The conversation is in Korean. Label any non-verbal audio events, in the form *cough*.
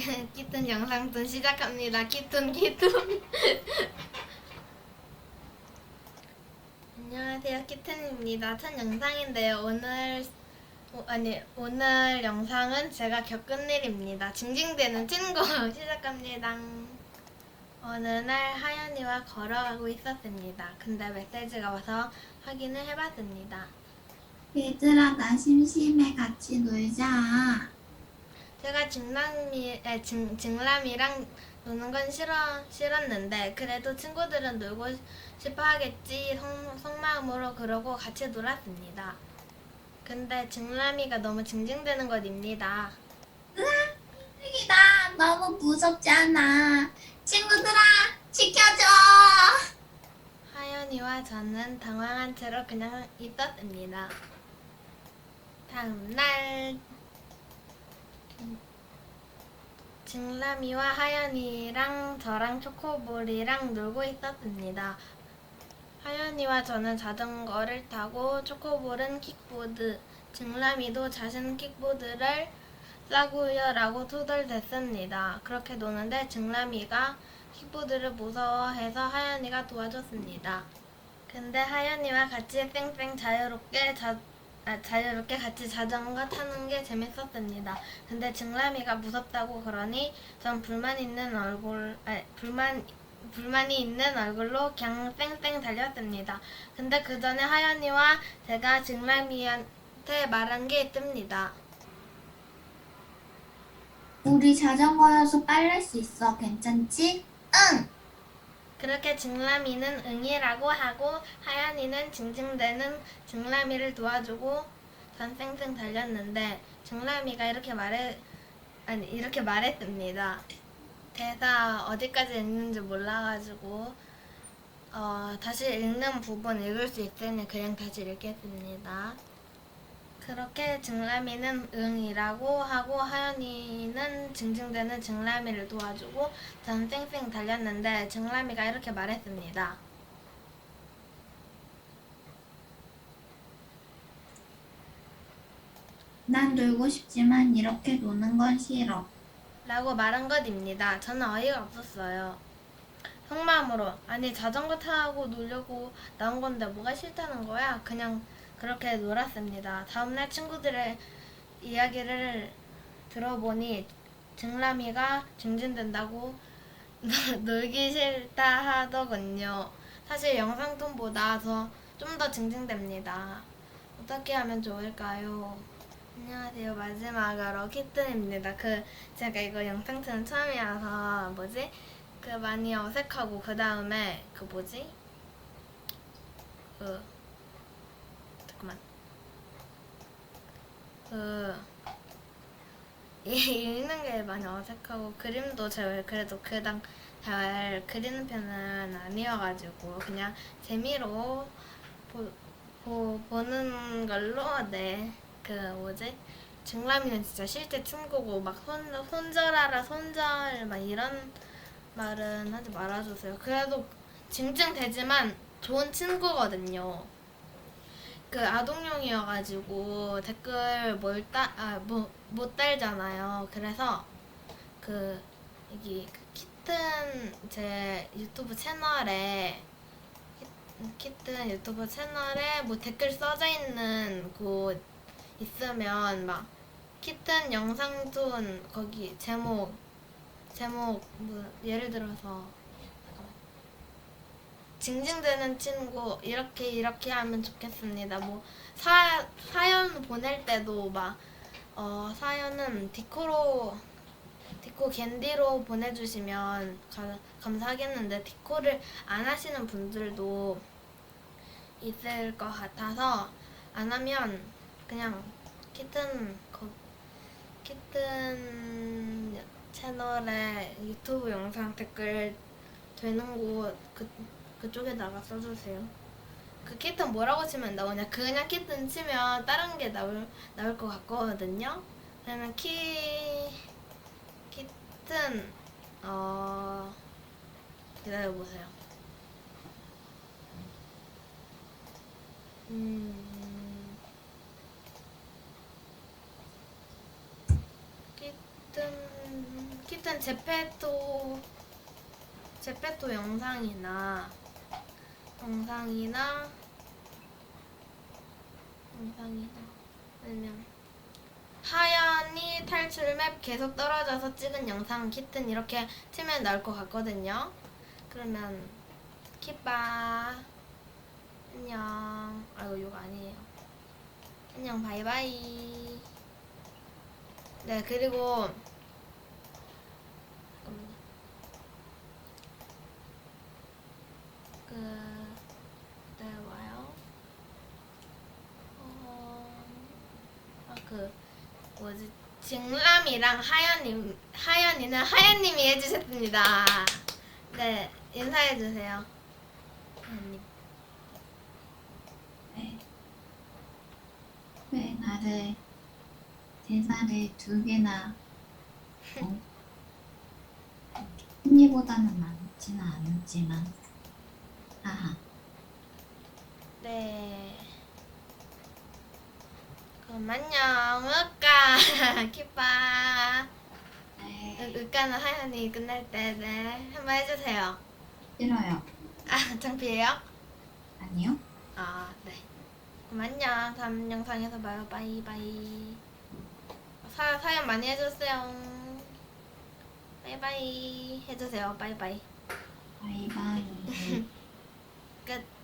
*laughs* 키튼 영상툰 시작합니다. 키툰 키툰. *laughs* 안녕하세요, 키튼입니다. 첫 영상인데요. 오늘 오, 아니 오늘 영상은 제가 겪은 일입니다. 징징대는 친구 *laughs* 시작합니다. 어느 날 하연이와 걸어가고 있었습니다. 근데 메시지가 와서 확인을 해봤습니다. 얘들아 나 심심해 같이 놀자 제가 징람이, 에, 징, 징람이랑 노는 건 싫어, 싫었는데 그래도 친구들은 놀고 싶어 하겠지 속, 속마음으로 그러고 같이 놀았습니다. 근데 징람이가 너무 징징대는 것입니다. 여기다 너무 무섭잖아 친구들아 지켜줘 하연이와 저는 당황한 채로 그냥 있었습니다. 다음 날 징람이와 하연이랑 저랑 초코볼이랑 놀고 있었습니다. 하연이와 저는 자전거를 타고 초코볼은 킥보드, 징람이도 자신은 킥보드를 싸구려 라고 투덜댔습니다. 그렇게 노는데 징람이가 킥보드를 무서워해서 하연이가 도와줬습니다. 근데 하연이와 같이 쌩쌩 자유롭게 자, 아, 자유롭게 같이 자전거 타는 게 재밌었습니다. 근데 징람이가 무섭다고 그러니 전 불만 있는 얼굴, 아, 불만 불만이 있는 얼굴로 그냥 쌩쌩 달렸습니다. 근데 그 전에 하연이와 제가 징람이한테 말한 게 있습니다. 우리 자전거여서 빨릴 수 있어 괜찮지? 응 그렇게 징람이는 응이라고 하고 하연이는 징징대는 징람이를 도와주고 전 쌩쌩 달렸는데 징람이가 이렇게 말해 아니 이렇게 말했습니다. 대사 어디까지 읽는지 몰라가지고 어, 다시 읽는 부분 읽을 수 있으니 그냥 다시 읽겠습니다. 그렇게 징라미는 응이라고 하고 하연이는 징징대는 징라미를 도와주고 전 쌩쌩 달렸는데 징라미가 이렇게 말했습니다. 난 놀고 싶지만 이렇게 노는 건 싫어 라고 말한 것입니다. 저는 어이가 없었어요. 속마음으로 아니 자전거 타고 놀려고 나온 건데 뭐가 싫다는 거야? 그냥 그렇게 놀았습니다. 다음날 친구들의 이야기를 들어보니 징라미가 징징댄다고 *laughs* 놀기 싫다 하더군요. 사실 영상통보다 더 좀더 징징댑니다. 어떻게 하면 좋을까요? 안녕하세요. 마지막으로 키튼입니다. 그 제가 이거 영상 트는 처음이라서 뭐지? 그 많이 어색하고 그 다음에 그 뭐지? 그 그 *laughs* 이- 읽는 게 많이 어색하고 그림도 잘 그래도 그당 잘 그리는 편은 아니어가지고 그냥 재미로 보, 보, 보는 걸로? 네. 그 뭐지? 징라미는 진짜 실제 친구고 막 손, 손절하라 손절 막 이런 말은 하지 말아주세요. 그래도 징징대지만 좋은 친구거든요 그 아동용이어가지고 댓글 뭘따 아 뭐 못 달잖아요 그래서 그 여기 그 키튼 제 유튜브 채널에 키- 키튼 유튜브 채널에 뭐 댓글 써져 있는 곳 있으면 막 키튼 영상툰 거기 제목 제목 뭐 예를 들어서. 징징대는 친구 이렇게 이렇게 하면 좋겠습니다. 뭐 사, 사연 보낼 때도 막 어, 사연은 디코로 디코 캔디로 보내주시면 가, 감사하겠는데 디코를 안 하시는 분들도 있을 것 같아서 안 하면 그냥 키튼 거, 키튼 채널에 유튜브 영상 댓글 되는 곳 그, 그쪽에다가 써주세요. 그 키튼 뭐라고 치면 나오냐? 그냥 키튼 치면 다른 게 나올 나올 것 같거든요. 그러면 키 키튼 어 기다려 보세요. 음 키튼 음, 키튼 제페토 제페토 영상이나 영상이나 영상이나 아니면 하연이 탈출 맵 계속 떨어져서 찍은 영상 키튼 이렇게 치면 나올 것 같거든요. 그러면 키빠 안녕. 아이고 이거 아니에요. 안녕 바이바이. 네 그리고 잠깐만요. 그 네, 와요. 어, 아, 그, 뭐지, 징람이랑 하연님, 하연이는 하연님이 해주셨습니다. 네, 인사해 주세요. 하연님. 왜? 왜 나를 대사를 두 개나 어? 언니보다는 많지는 않지만 아하 네. 그럼 안녕, 으까, *laughs* 키빠. 네, 으까는 하연이 끝날 때, 네, 한번 해주세요. 싫어요 아, 창피해요? 아니요 아, 네. 그럼 안녕. 다음 영상에서 봐요. 바이바이. 사, 사연 많이 해주세요. 바이바이. 해주세요. 바이바이. 바이바이 *laughs*